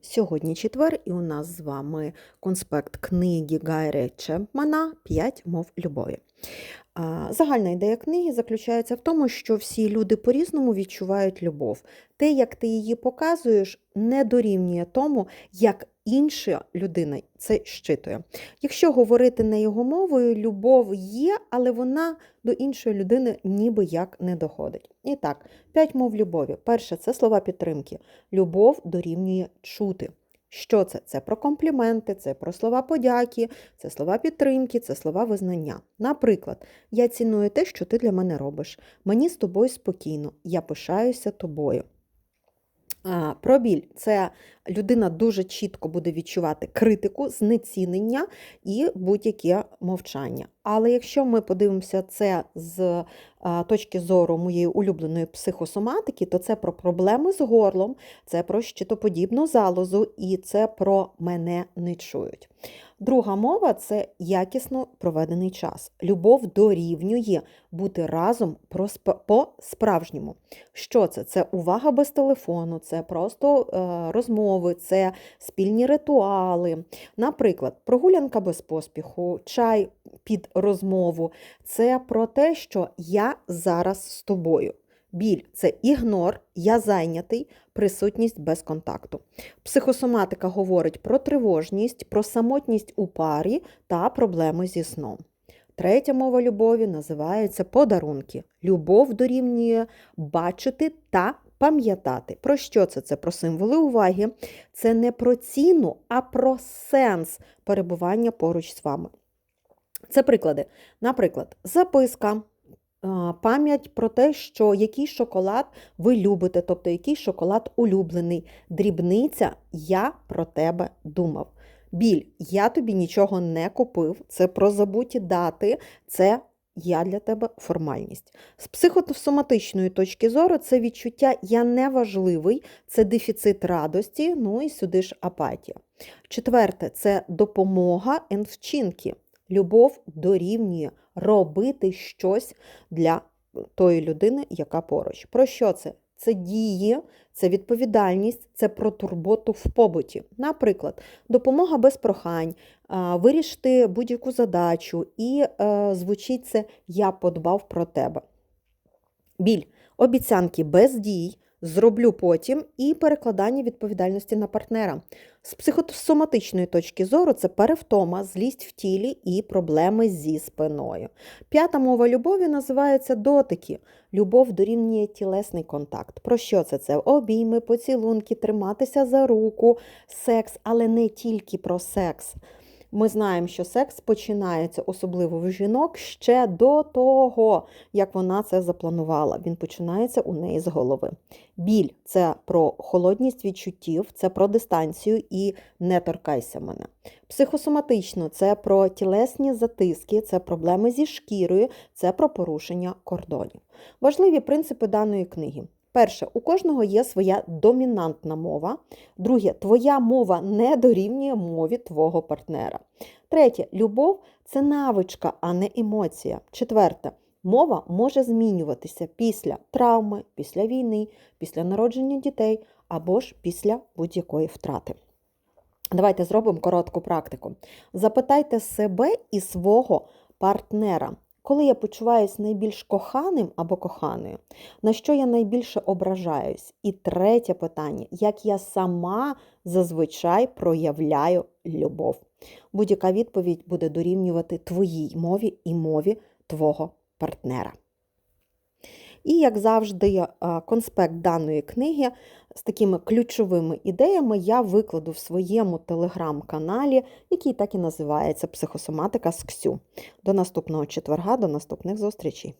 Сьогодні четвер, і у нас з вами конспект книги Гайри Чемпмана «П'ять мов любові. Загальна ідея книги заключається в тому, що всі люди по-різному відчувають любов. Те, як ти її показуєш, не дорівнює тому, як інша людина це щитує. Якщо говорити не його мовою, любов є, але вона до іншої людини ніби як не доходить. І так, п'ять мов любові. Перше це слова підтримки. Любов дорівнює чути. Що це? Це про компліменти, це про слова подяки, це слова підтримки, це слова визнання. Наприклад, я ціную те, що ти для мене робиш. Мені з тобою спокійно, я пишаюся тобою. А, Про біль це людина дуже чітко буде відчувати критику, знецінення і будь-яке мовчання. Але якщо ми подивимося це з точки зору моєї улюбленої психосоматики, то це про проблеми з горлом, це про щитоподібну залозу і це про мене не чують. Друга мова це якісно проведений час. Любов дорівнює бути разом по-справжньому. Що це? Це увага без телефону, це просто е, розмови, це спільні ритуали. Наприклад, прогулянка без поспіху, чай під розмову. Це про те, що я зараз з тобою. Біль це ігнор, я зайнятий, присутність без контакту. Психосоматика говорить про тривожність, про самотність у парі та проблеми зі сном. Третя мова любові називається подарунки. Любов дорівнює бачити та пам'ятати. Про що це? Це про символи уваги. Це не про ціну, а про сенс перебування поруч з вами. Це приклади. Наприклад, записка пам'ять про те, що який шоколад ви любите, тобто який шоколад улюблений. Дрібниця я про тебе думав. Біль, я тобі нічого не купив, це про забуті дати, це я для тебе формальність. З психосоматичної точки зору, це відчуття я неважливий, це дефіцит радості, ну і сюди ж апатія. Четверте це допомога і вчинки. Любов дорівнює робити щось для тої людини, яка поруч. Про що це? Це дії, це відповідальність, це про турботу в побуті. Наприклад, допомога без прохань, вирішити будь-яку задачу, і е, звучить це Я подбав про тебе. Біль, обіцянки без дій, зроблю потім і перекладання відповідальності на партнера. З психосоматичної точки зору це перевтома, злість в тілі і проблеми зі спиною. П'ята мова любові називається дотики. Любов дорівнює тілесний контакт. Про що це? Це обійми, поцілунки, триматися за руку, секс, але не тільки про секс. Ми знаємо, що секс починається, особливо в жінок, ще до того, як вона це запланувала. Він починається у неї з голови. Біль це про холодність відчуттів, це про дистанцію і не торкайся мене. Психосоматично це про тілесні затиски, це проблеми зі шкірою, це про порушення кордонів. Важливі принципи даної книги. Перше, у кожного є своя домінантна мова. Друге, твоя мова не дорівнює мові твого партнера. Третє, любов це навичка, а не емоція. Четверте, мова може змінюватися після травми, після війни, після народження дітей або ж після будь-якої втрати. Давайте зробимо коротку практику. Запитайте себе і свого партнера. Коли я почуваюся найбільш коханим або коханою, на що я найбільше ображаюсь? І третє питання: як я сама зазвичай проявляю любов? Будь-яка відповідь буде дорівнювати твоїй мові і мові твого партнера. І, як завжди, конспект даної книги з такими ключовими ідеями я викладу в своєму телеграм-каналі, який так і називається Психосоматика з Ксю. До наступного четверга, до наступних зустрічей!